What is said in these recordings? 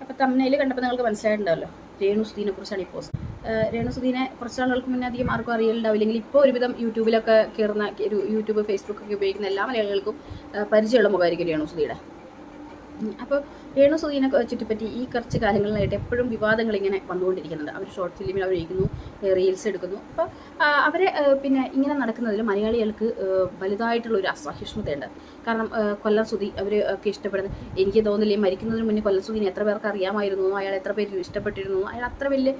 അപ്പോൾ തമ്മനയിൽ കണ്ടപ്പോൾ നിങ്ങൾക്ക് മനസ്സിലായിട്ടുണ്ടല്ലോ രേണു സുധീനെ കുറിച്ചാണ് ഈ പോസ്റ്റ് രേണു സുധീനെ കുറച്ച് നാളുകൾക്ക് മുന്നേ അധികം ആർക്കും അറിയലുണ്ടാവില്ലെങ്കിൽ ഇപ്പോൾ ഒരുവിധം യൂട്യൂബിലൊക്കെ കയറുന്ന യൂട്യൂബ് ഫേസ്ബുക്കൊക്കെ ഉപയോഗിക്കുന്ന എല്ലാ മലയാളികൾക്കും പരിചയമുള്ള മുഖമായിരിക്കും രേണു സുധിയുടെ അപ്പോൾ രേണു സുധീനെ ചുറ്റിപ്പറ്റി ഈ കുറച്ച് കാലങ്ങളിലായിട്ട് എപ്പോഴും വിവാദങ്ങൾ ഇങ്ങനെ വന്നുകൊണ്ടിരിക്കുന്നുണ്ട്. അവർ ഷോർട്ട് ഫിലിമിൽ അഭിനയിക്കുന്നു റീൽസ് എടുക്കുന്നു. അപ്പോൾ അവരെ പിന്നെ ഇങ്ങനെ നടക്കുന്നതിൽ മലയാളികൾക്ക് വലുതായിട്ടുള്ള ഒരു അസഹിഷ്ണുതയുണ്ട്. കാരണം കൊല്ലം സുധി അവർ ഒക്കെ ഇഷ്ടപ്പെടുന്നത് എനിക്ക് തോന്നില്ല മരിക്കുന്നതിന് മുന്നേ കൊല്ലം സുധീനെ എത്ര പേർക്ക് അറിയാമായിരുന്നു അയാൾ എത്ര പേര് ഇഷ്ടപ്പെട്ടിരുന്നു അയാൾ അത്ര വലിയ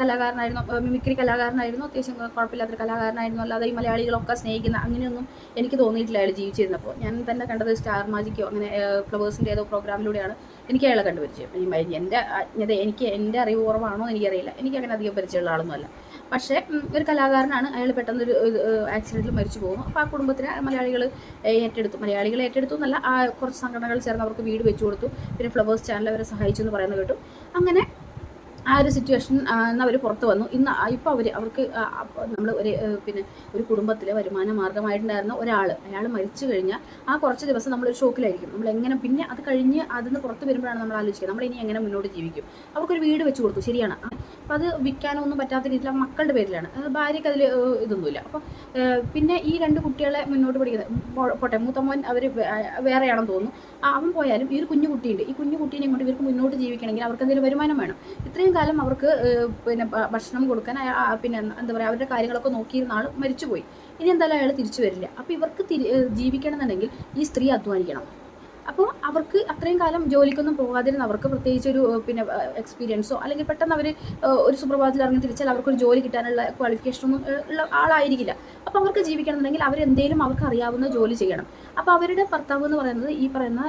കലാകാരനായിരുന്നു മിമിക്രി കലാകാരനായിരുന്നു അത്യാവശ്യം കുഴപ്പമില്ലാത്തൊരു കലാകാരനായിരുന്നു അല്ലാതെ ഈ മലയാളികളൊക്കെ സ്നേഹിക്കുന്ന അങ്ങനെയൊന്നും എനിക്ക് തോന്നിയിട്ടില്ല അയാൾ ജീവിച്ചിരുന്നപ്പോൾ. ഞാൻ തന്നെ കണ്ടത് സ്റ്റാർ മാജിക്കോ അങ്ങനെ ഫ്ലവേഴ്സിന്റെ ഏതോ പ്രോഗ്രാമിലൂടെയാണ് എനിക്ക് അയാളെ കണ്ടുപരിചയം. ഈ എന്റെ അജ്ഞത എനിക്ക് എന്റെ അറിവ് കുറവാണോ എനിക്കറിയില്ല. എനിക്ക് അങ്ങനെ അധികം പരിചയമുള്ള ആളൊന്നുമല്ല പക്ഷേ ഒരു കലാകാരനാണ്. അയാൾ പെട്ടെന്നൊരു ആക്സിഡന്റിൽ മരിച്ചു പോകും അപ്പോൾ ആ കുടുംബത്തിന് മലയാളികൾ ഏറ്റെടുത്തു. മലയാളികൾ ഏറ്റെടുത്തു എന്നല്ല ആ കുറച്ച് സംഘടനകൾ ചേർന്ന് അവർക്ക് വീട് വെച്ചു കൊടുത്തു. പിന്നെ ഫ്ലവേഴ്സ് ചാനൽ അവരെ സഹായിച്ചു എന്ന് പറയുന്നത് കേട്ടു. അങ്ങനെ ആ ഒരു സിറ്റുവേഷൻ അവർ പുറത്ത് വന്നു. ഇന്ന് ഇപ്പോൾ അവർ അവർക്ക് നമ്മൾ ഒരു പിന്നെ ഒരു കുടുംബത്തിലെ വരുമാന മാർഗമായിട്ടുണ്ടായിരുന്ന ഒരാൾ അയാൾ മരിച്ചു കഴിഞ്ഞാൽ ആ കുറച്ച് ദിവസം നമ്മൾ ഒരു ഷോക്കിലായിരിക്കും. നമ്മൾ എങ്ങനെ പിന്നെ അത് കഴിഞ്ഞ് അതിൽ നിന്ന് പുറത്ത് വരുമ്പോഴാണ് നമ്മൾ ആലോചിക്കുക. നമ്മൾ ഇനി എങ്ങനെ മുന്നോട്ട് ജീവിക്കും? അവർക്കൊരു വീട് വെച്ച് കൊടുത്തു ശരിയാണ്. അപ്പോൾ അത് വിൽക്കാനൊന്നും പറ്റാത്ത രീതിയിൽ മക്കളുടെ പേരിലാണ്. ഭാര്യയ്ക്ക് അതിൽ ഇതൊന്നുമില്ല. അപ്പോൾ പിന്നെ ഈ രണ്ട് കുട്ടികളെ മുന്നോട്ട് പഠിക്കുന്നത് പോട്ടെ മൂത്തമ്മൻ അവർ വേറെയാണെന്ന് തോന്നുന്നു. അവൻ പോയാലും ഈ ഒരു കുഞ്ഞു കുട്ടിയുണ്ട് ഈ കുഞ്ഞു കുട്ടീനെ കൊണ്ട് ഇവർക്ക് മുന്നോട്ട് ജീവിക്കണമെങ്കിൽ അവർക്ക് എന്തെങ്കിലും വരുമാനം വേണം. ഇത്രയും കാലം അവർക്ക് പിന്നെ ഭക്ഷണം കൊടുക്കാൻ പിന്നെ എന്താ പറയുക അവരുടെ കാര്യങ്ങളൊക്കെ നോക്കിയിരുന്ന ആൾ മരിച്ചുപോയി. ഇനി എന്തായാലും അയാൾ തിരിച്ചു വരില്ല. അപ്പോൾ ഇവർക്ക് ജീവിക്കണമെന്നുണ്ടെങ്കിൽ ഈ സ്ത്രീ അധ്വാനിക്കണം. അപ്പോൾ അവർക്ക് അത്രയും കാലം ജോലിക്കൊന്നും പോകാതിരുന്ന അവർക്ക് പ്രത്യേകിച്ച് ഒരു പിന്നെ എക്സ്പീരിയൻസോ അല്ലെങ്കിൽ പെട്ടെന്ന് അവർ ഒരു സുപ്രഭാതത്തിൽ ഇറങ്ങി തിരിച്ചാൽ അവർക്കൊരു ജോലി കിട്ടാനുള്ള ക്വാളിഫിക്കേഷനൊന്നും ഉള്ള ആളായിരിക്കില്ല. അപ്പോൾ അവർക്ക് ജീവിക്കണമെന്നുണ്ടെങ്കിൽ അവരെന്തേലും അവർക്ക് അറിയാവുന്ന ജോലി ചെയ്യണം. അപ്പോൾ അവരുടെ ഭർത്താവ് എന്ന് പറയുന്നത് ഈ പറയുന്ന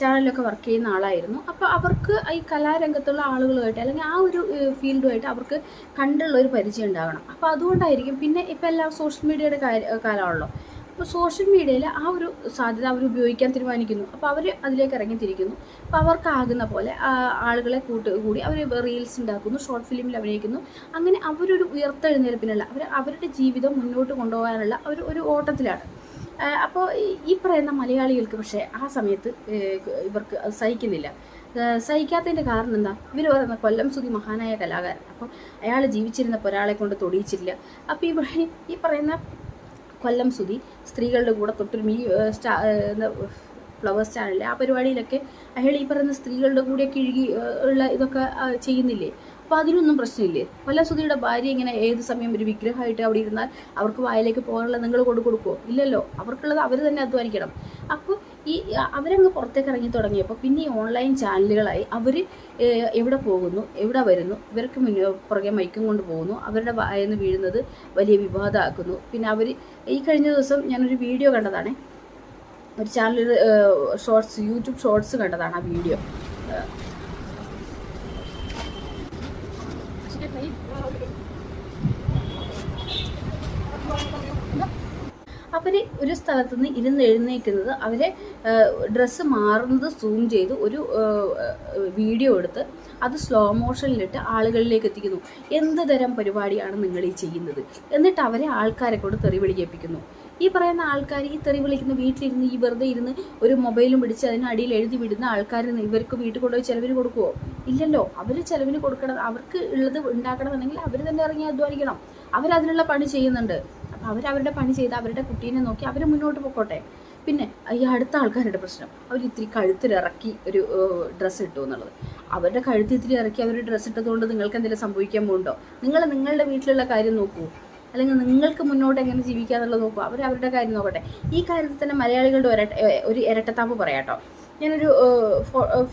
ചാനലിലൊക്കെ വർക്ക് ചെയ്യുന്ന ആളായിരുന്നു. അപ്പോൾ അവർക്ക് ഈ കലാരംഗത്തുള്ള ആളുകളുമായിട്ട് അല്ലെങ്കിൽ ആ ഒരു ഫീൽഡുമായിട്ട് അവർക്ക് കണ്ടുള്ള ഒരു പരിചയം ഉണ്ടാകണം. അപ്പോൾ അതുകൊണ്ടായിരിക്കും പിന്നെ ഇപ്പോൾ എല്ലാം സോഷ്യൽ മീഡിയയുടെ കാലമാണല്ലോ. അപ്പോൾ സോഷ്യൽ മീഡിയയിൽ ആ ഒരു സാധ്യത അവർ ഉപയോഗിക്കാൻ തീരുമാനിക്കുന്നു. അപ്പോൾ അവർ അതിലേക്ക് ഇറങ്ങിത്തിരിക്കുന്നു. അപ്പോൾ അവർക്കാകുന്ന പോലെ ആളുകളെ കൂട്ട് കൂടി അവർ റീൽസ് ഉണ്ടാക്കുന്നു ഷോർട്ട് ഫിലിമിൽ അഭിനയിക്കുന്നു. അങ്ങനെ അവരൊരു ഉയർത്തെഴുന്നേൽപ്പിനുള്ള അവർ അവരുടെ ജീവിതം മുന്നോട്ട് കൊണ്ടുപോകാനുള്ള ഒരു ഒരു ഓട്ടത്തിലാണ്. അപ്പോൾ ഈ പറയുന്ന മലയാളികൾക്ക് പക്ഷേ ആ സമയത്ത് ഇവർക്ക് സഹിക്കുന്നില്ല. സഹിക്കാത്തതിന്റെ കാരണം എന്താ? ഇവർ പറയുന്ന കൊല്ലം സുതി മഹാനായ കലാകാരൻ. അപ്പോൾ അയാൾ ജീവിച്ചിരുന്നപ്പോൾ ഒരാളെ കൊണ്ട് തൊടിയിച്ചില്ല അപ്പോൾ ഈ ഈ പറയുന്ന കൊല്ലം സുധി സ്ത്രീകളുടെ കൂടെ തൊട്ടൊരു മീ സ്റ്റാ എന്താ ചാനലിൽ ആ പരിപാടിയിലൊക്കെ അയാൾ ഈ പറയുന്ന സ്ത്രീകളുടെ കൂടെ കിഴുകി ഉള്ള ഇതൊക്കെ ചെയ്യുന്നില്ലേ? അപ്പോൾ അതിനൊന്നും പ്രശ്നമില്ലേ? കൊല്ലം സുധിയുടെ ഭാര്യ ഇങ്ങനെ ഏത് സമയം ഒരു വിഗ്രഹമായിട്ട് അവിടെ ഇരുന്നാൽ അവർക്ക് വായിലേക്ക് പോകാനുള്ള നിങ്ങൾ കൊടു കൊടുക്കുമോ ഇല്ലല്ലോ. അവർക്കുള്ളത് അവർ തന്നെ അധ്വാനിക്കണം. അപ്പോൾ ഈ അവരങ്ങ് പുറത്തേക്ക് ഇറങ്ങി തുടങ്ങിയപ്പോൾ പിന്നെ ഈ ഓൺലൈൻ ചാനലുകളായി അവർ എവിടെ പോകുന്നു എവിടെ വരുന്നു ഇവർക്ക് മുന്നേ പുറകെ മൈക്കും കൊണ്ട് പോകുന്നു അവരുടെ വായന്ന് വീഴുന്നത് വലിയ വിവാദമാക്കുന്നു. പിന്നെ അവർ ഈ കഴിഞ്ഞ ദിവസം ഞാനൊരു വീഡിയോ കണ്ടതാണേ. ഒരു ചാനലിൽ ഷോർട്സ് യൂട്യൂബ് ഷോർട്സ് കണ്ടതാണ് ആ വീഡിയോ. അവർ ഒരു സ്ഥലത്ത് നിന്ന് ഇരുന്ന് എഴുന്നേൽക്കുന്നത് അവരെ ഡ്രസ്സ് മാറുന്നത് സൂം ചെയ്ത് ഒരു വീഡിയോ എടുത്ത് അത് സ്ലോ മോഷനിലിട്ട് ആളുകളിലേക്ക് എത്തിക്കുന്നു. എന്ത് തരം പരിപാടിയാണ് നിങ്ങൾ ഈ ചെയ്യുന്നത്? എന്നിട്ട് അവരെ ആൾക്കാരെ കൊണ്ട് തെറി വിളിക്കേൽപ്പിക്കുന്നു ഈ പറയുന്ന ആൾക്കാർ ഈ തെറി വിളിക്കുന്ന വീട്ടിലിരുന്ന് ഈ വെറുതെ ഇരുന്ന് ഒരു മൊബൈലും പിടിച്ച് അതിനടിയിൽ എഴുതി വിടുന്ന ആൾക്കാർ ഇവർക്ക് വീട്ടിൽ കൊണ്ടുപോയി ചിലവിന് കൊടുക്കുമോ ഇല്ലല്ലോ. അവർ ചിലവിന് കൊടുക്കണം. അവർക്ക് ഉള്ളത് ഉണ്ടാക്കണമെന്നുണ്ടെങ്കിൽ അവർ തന്നെ ഇറങ്ങി അധ്വാനിക്കണം. അവരതിനുള്ള പണി ചെയ്യുന്നുണ്ട്. അപ്പോൾ അവരവരുടെ പണി ചെയ്ത് അവരുടെ കുട്ടീനെ നോക്കി അവർ മുന്നോട്ട് പോയിക്കോട്ടെ പിന്നെ ഈ അടുത്ത ആൾക്കാരുടെ പ്രശ്നം. അവർ ഇത്തിരി കഴുത്തിലിറക്കി ഒരു ഡ്രസ്സ് ഇട്ടു എന്നുള്ളത്. അവരുടെ കഴുത്ത് ഇത്തിരി ഇറക്കി അവർ ഡ്രസ്സ് ഇട്ടതുകൊണ്ട് നിങ്ങൾക്ക് എന്തെങ്കിലും സംഭവിക്കാൻ പോകുന്നുണ്ടോ? നിങ്ങൾ നിങ്ങളുടെ വീട്ടിലുള്ള കാര്യം നോക്കൂ. അല്ലെങ്കിൽ നിങ്ങൾക്ക് മുന്നോട്ട് എങ്ങനെ ജീവിക്കാന്നുള്ളത് നോക്കൂ. അവർ അവരുടെ കാര്യം നോക്കട്ടെ. ഈ കാര്യത്തിൽ തന്നെ മലയാളികളുടെ ഒരട്ട ഒരു ഇരട്ടത്താപ്പ് പറയാട്ടോ ഞാനൊരു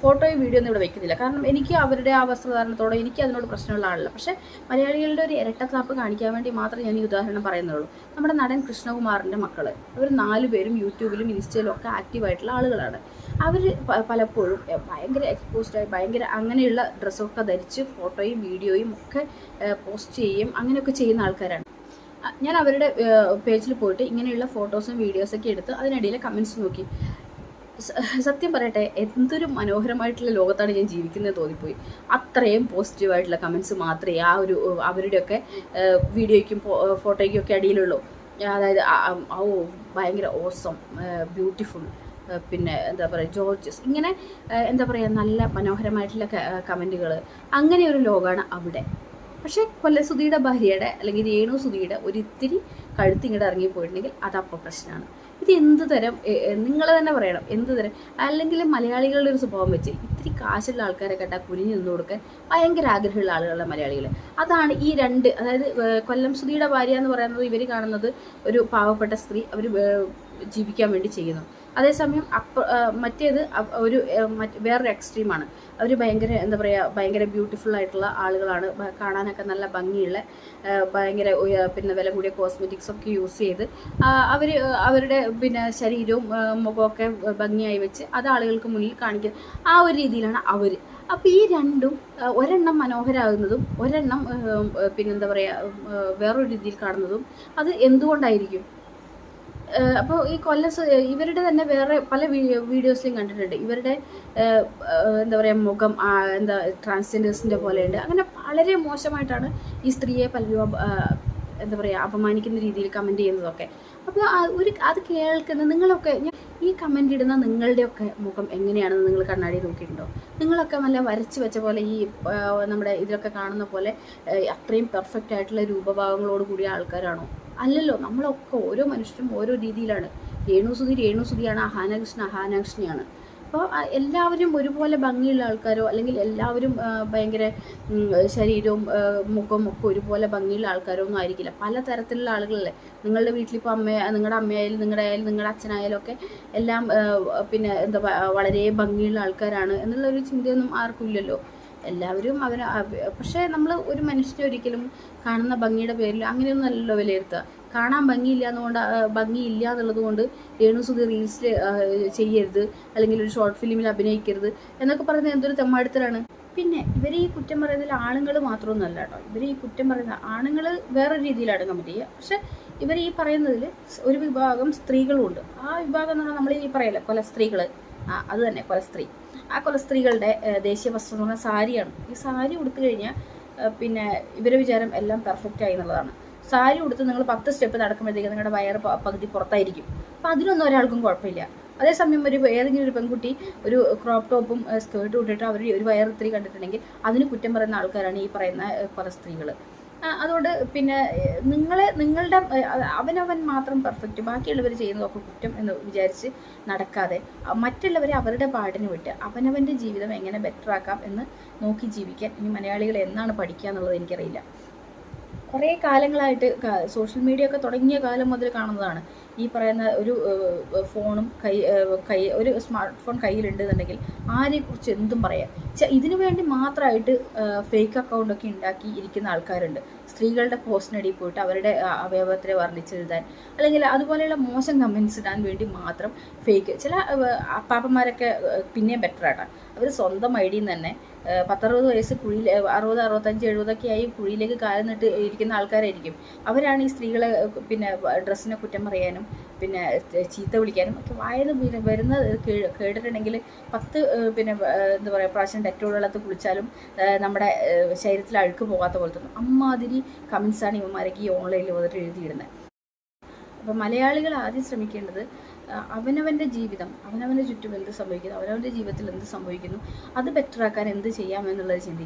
ഫോട്ടോയും വീഡിയോ ഒന്നും ഇവിടെ വെക്കുന്നില്ല. കാരണം എനിക്ക് അവരുടെ ആ വസ്ത്രധാരണത്തോടെ എനിക്ക് അതിനോട് പ്രശ്നമുള്ള ആളല്ല. പക്ഷേ മലയാളികളുടെ ഒരു ഇരട്ടത്താപ്പ് കാണിക്കാൻ വേണ്ടി മാത്രം ഞാൻ ഈ ഉദാഹരണം പറയുന്നുള്ളൂ. നമ്മുടെ നടൻ കൃഷ്ണകുമാറിന്റെ മക്കൾ അവർ നാല് പേരും യൂട്യൂബിലും ഇൻസ്റ്റയിലും ഒക്കെ ആക്റ്റീവായിട്ടുള്ള ആളുകളാണ്. അവർ പലപ്പോഴും ഭയങ്കര എക്സ്പോസ്ഡായി ഭയങ്കര അങ്ങനെയുള്ള ഡ്രസ്സൊക്കെ ധരിച്ച് ഫോട്ടോയും വീഡിയോയും ഒക്കെ പോസ്റ്റ് ചെയ്യുകയും അങ്ങനെയൊക്കെ ചെയ്യുന്ന ആൾക്കാരാണ്. ഞാൻ അവരുടെ പേജിൽ പോയിട്ട് ഇങ്ങനെയുള്ള ഫോട്ടോസും വീഡിയോസൊക്കെ എടുത്ത് അതിനിടയിലെ കമൻസ് നോക്കി. സത്യം പറയട്ടെ എന്തൊരു മനോഹരമായിട്ടുള്ള ലോകത്താണ് ഞാൻ ജീവിക്കുന്നത് തോന്നിപ്പോയി. അത്രയും പോസിറ്റീവായിട്ടുള്ള കമൻസ് മാത്രമേ ആ ഒരു അവരുടെയൊക്കെ വീഡിയോയ്ക്കും ഫോട്ടോയ്ക്കും ഒക്കെ അടിയിലുള്ളൂ. അതായത് ഓ ഭയങ്കര ഓസം ബ്യൂട്ടിഫുൾ പിന്നെ എന്താ പറയുക ജോർജസ് ഇങ്ങനെ എന്താ പറയുക നല്ല മനോഹരമായിട്ടുള്ള കമന്റുകൾ അങ്ങനെ ഒരു ലോകമാണ് അവിടെ. പക്ഷേ കൊല്ലസുധിയുടെ ഭാര്യയുടെ അല്ലെങ്കിൽ രേണു സുധിയുടെ ഒരു ഇത്തിരി കഴുത്ത് ഇങ്ങോട്ട് ഇറങ്ങിപ്പോയിട്ടുണ്ടെങ്കിൽ അതപ്പോൾ പ്രശ്നമാണ് ഇത് എന്ത് തരം നിങ്ങൾ തന്നെ പറയണം എന്ത് തരം? അല്ലെങ്കിൽ മലയാളികളുടെ ഒരു സ്വഭാവം വെച്ച് ഇത്തിരി കാശുള്ള ആൾക്കാരെ കണ്ടാൽ കുനിഞ്ഞു നിന്ന് കൊടുക്കാൻ ഭയങ്കര ആഗ്രഹമുള്ള ആളുകളുടെ മലയാളികൾ അതാണ് ഈ രണ്ട് അതായത് കൊല്ലം സുധിയുടെ ഭാര്യ എന്ന് പറയുന്നത് ഇവർ കാണുന്നത് ഒരു പാവപ്പെട്ട സ്ത്രീ അവർ ജീവിക്കാൻ വേണ്ടി ചെയ്യുന്നു. അതേസമയം അപ്പ മറ്റേത് ഒരു വേറൊരു എക്സ്ട്രീമാണ് അവർ ഭയങ്കര എന്താ പറയുക ഭയങ്കര ബ്യൂട്ടിഫുൾ ആയിട്ടുള്ള ആളുകളാണ്. കാണാനൊക്കെ നല്ല ഭംഗിയുള്ള ഭയങ്കര പിന്നെ വില കൂടിയ കോസ്മെറ്റിക്സ് ഒക്കെ യൂസ് ചെയ്ത് അവർ അവരുടെ പിന്നെ ശരീരവും മുഖമൊക്കെ ഭംഗിയായി വെച്ച് അത് ആളുകൾക്ക് മുന്നിൽ കാണിക്കുക ആ ഒരു രീതിയിലാണ് അവർ അപ്പോൾ ഈ രണ്ടും ഒരെണ്ണം മനോഹരമാകുന്നതും ഒരെണ്ണം പിന്നെന്താ പറയുക വേറൊരു രീതിയിൽ കാണുന്നതും അത് എന്തുകൊണ്ടായിരിക്കും? അപ്പോൾ ഈ കൊല്ലം ഇവരുടെ തന്നെ വേറെ പല വീഡിയോസിലും കണ്ടിട്ടുണ്ട്. ഇവരുടെ എന്താ പറയുക മുഖം എന്താ ട്രാൻസ്ജെൻഡേഴ്സിന്റെ പോലെയുണ്ട്. അങ്ങനെ വളരെ മോശമായിട്ടാണ് ഈ സ്ത്രീയെ പലരും എന്താ പറയുക അപമാനിക്കുന്ന രീതിയിൽ കമന്റ് ചെയ്യുന്നതൊക്കെ. അപ്പോൾ ഒരു അത് കേൾക്കുന്ന നിങ്ങളൊക്കെ ഈ കമന്റ് ഇടുന്ന നിങ്ങളുടെയൊക്കെ മുഖം എങ്ങനെയാണെന്ന് നിങ്ങൾ കണ്ണാടി നോക്കിയിട്ടുണ്ടോ? നിങ്ങളൊക്കെ നല്ല വരച്ച് വെച്ച പോലെ ഈ നമ്മുടെ ഇതിലൊക്കെ കാണുന്ന പോലെ അത്രയും പെർഫെക്റ്റ് ആയിട്ടുള്ള രൂപഭാവങ്ങളോട് കൂടിയ ആൾക്കാരാണോ? അല്ലല്ലോ നമ്മളൊക്കെ ഓരോ മനുഷ്യരും ഓരോ രീതിയിലാണ്. രേണുസുതി രേണുസുതിയാണ് അഹാനകൃഷ്ണ അഹാനകൃഷ്ണയാണ് അപ്പോൾ എല്ലാവരും ഒരുപോലെ ഭംഗിയുള്ള ആൾക്കാരോ അല്ലെങ്കിൽ എല്ലാവരും ഭയങ്കര ശരീരവും ആ, മുഖവും ഒക്കെ ഒരുപോലെ ഭംഗിയുള്ള ആൾക്കാരോ ഒന്നും ആയിരിക്കില്ല. പല തരത്തിലുള്ള ആളുകളല്ലേ. നിങ്ങളുടെ വീട്ടിലിപ്പോൾ അമ്മ നിങ്ങളുടെ അമ്മയായാലും നിങ്ങളുടെ ആയാലും നിങ്ങളുടെ അച്ഛനായാലും ഒക്കെ എല്ലാം പിന്നെ എന്താ വളരെ ഭംഗിയുള്ള ആൾക്കാരാണ്. എന്നുള്ളൊരു ചിന്തയൊന്നും ആർക്കും ഇല്ലല്ലോ. എല്ലാവരും അവർ പക്ഷേ നമ്മൾ ഒരു മനുഷ്യനെ ഒരിക്കലും കാണുന്ന ഭംഗിയുടെ പേരിൽ അങ്ങനെയൊന്നും അല്ലല്ലോ വിലയിരുത്തുക. കാണാൻ ഭംഗിയില്ല എന്നുകൊണ്ട് ഭംഗിയില്ല എന്നുള്ളത് കൊണ്ട് രേണുസുതി റീൽസിൽ ചെയ്യരുത്. അല്ലെങ്കിൽ ഒരു ഷോർട്ട് ഫിലിമിൽ അഭിനയിക്കരുത്. എന്നൊക്കെ പറയുന്നത് എന്തൊരു തെമ്മാടുത്തലാണ് പിന്നെ ഇവർ ഈ കുറ്റം പറയുന്നതിൽ ആണുങ്ങൾ മാത്രമൊന്നുമല്ല കേട്ടോ. ഇവർ ഈ കുറ്റം പറയുന്ന ആണുങ്ങൾ വേറൊരു രീതിയിലാണ് കമന്റ് ചെയ്യുക. പക്ഷെ ഇവർ ഈ പറയുന്നതിൽ ഒരു വിഭാഗം സ്ത്രീകളുമുണ്ട്. ആ വിഭാഗം എന്ന് പറഞ്ഞാൽ നമ്മൾ ഈ പറയല്ലേ കൊല സ്ത്രീകൾ അത് തന്നെ കൊല സ്ത്രീ ആ കൊല സ്ത്രീകളുടെ ദേശീയ വസ്ത്രം എന്ന് പറഞ്ഞാൽ സാരിയാണ്. ഈ സാരി ഉടുത്തു കഴിഞ്ഞാൽ പിന്നെ ഇവരെ വിചാരം എല്ലാം പെർഫെക്റ്റ് ആയി എന്നുള്ളതാണ്. സാരി ഉടുത്ത് നിങ്ങൾ പത്ത് സ്റ്റെപ്പ് നടക്കുമ്പോഴത്തേക്ക് നിങ്ങളുടെ വയറ് പകുതി പുറത്തായിരിക്കും. അപ്പം അതിനൊന്നും ഒരാൾക്കും കുഴപ്പമില്ല. അതേസമയം ഒരു ഏതെങ്കിലും ഒരു പെൺകുട്ടി ഒരു ക്രോപ്പ് ടോപ്പും സ്കേർട്ടും ഇട്ടിട്ട് അവർ ഒരു വയർ ഇത്തിരി കണ്ടിട്ടുണ്ടെങ്കിൽ അതിന് കുറ്റം പറയുന്ന ആൾക്കാരാണ് ഈ പറയുന്ന കുറേ സ്ത്രീകൾ അതുകൊണ്ട് പിന്നെ നിങ്ങളെ നിങ്ങളുടെ അവനവൻ മാത്രം പെർഫെക്റ്റ് ബാക്കിയുള്ളവർ ചെയ്യുന്നതൊക്കെ കുറ്റം എന്ന് വിചാരിച്ച് നടക്കാതെ മറ്റുള്ളവരെ അവരുടെ പാടിന് വിട്ട് അവനവന്റെ ജീവിതം എങ്ങനെ ബെറ്റർ ആക്കാം എന്ന് നോക്കി ജീവിക്കാൻ ഇനി മലയാളികൾ എന്നാണ് പഠിക്കുക എന്നുള്ളത് എനിക്കറിയില്ല. കുറേ കാലങ്ങളായിട്ട് സോഷ്യൽ മീഡിയ ഒക്കെ തുടങ്ങിയ കാലം മുതൽ കാണുന്നതാണ്. ഈ പറയുന്ന ഒരു ഫോണും കൈ കൈ ഒരു സ്മാർട്ട് ഫോൺ കയ്യിലുണ്ടെന്നുണ്ടെങ്കിൽ ആരെക്കുറിച്ച് എന്തും പറയാം. ഇതിനു വേണ്ടി മാത്രമായിട്ട് ഫേക്ക് അക്കൗണ്ടൊക്കെ ഉണ്ടാക്കി ഇരിക്കുന്ന ആൾക്കാരുണ്ട്. സ്ത്രീകളുടെ പോസ്റ്റിനടി പോയിട്ട് അവരുടെ അവയവത്തെ വർണിച്ചെഴുതാൻ അല്ലെങ്കിൽ അതുപോലെയുള്ള മോശം കമൻസ് ഇടാൻ വേണ്ടി മാത്രം ഫേക്ക്. ചില അപ്പാപ്പന്മാരൊക്കെ പിന്നെയും ബെറ്റർ ആട്ടാണ് അവർ സ്വന്തം ഐ ഡിയിൽ നിന്ന് തന്നെ പത്തറുപത് വയസ്സ് കുഴിയിൽ അറുപത് അറുപത്തഞ്ച് എഴുപതൊക്കെ ആയി കുഴിയിലേക്ക് കാലം നിട്ട് ഇരിക്കുന്ന ആൾക്കാരായിരിക്കും. അവരാണ് ഈ സ്ത്രീകളെ പിന്നെ ഡ്രസ്സിനെ കുറ്റം പറയാനും പിന്നെ ചീത്ത വിളിക്കാനും ഒക്കെ വായന പിന്നെ വരുന്ന കേട്ടിട്ടുണ്ടെങ്കിൽ പത്ത് പിന്നെ എന്താ പറയുക പ്രാവശ്യം ഡെറ്റോൾ വെള്ളത്തിൽ കുളിച്ചാലും നമ്മുടെ ശരീരത്തിൽ അഴുക്ക് പോകാത്ത പോലെ തോന്നും. അമ്മാതിരി കമൻസാണ് ഇവന്മാരൊക്കെ ഈ ഓൺലൈനിൽ വന്നിട്ട് എഴുതിയിടുന്നത് അപ്പോൾ മലയാളികൾ ആദ്യം ശ്രമിക്കേണ്ടത് അവനവന്റെ ജീവിതം അവനവന്റെ ചുറ്റും എന്ത് സംഭവിക്കുന്നു അവനവന്റെ ജീവിതത്തിൽ എന്ത് സംഭവിക്കുന്നു അത് ബെറ്ററാക്കാൻ എന്ത് ചെയ്യാമെന്നുള്ളത് ചിന്തിക്കുക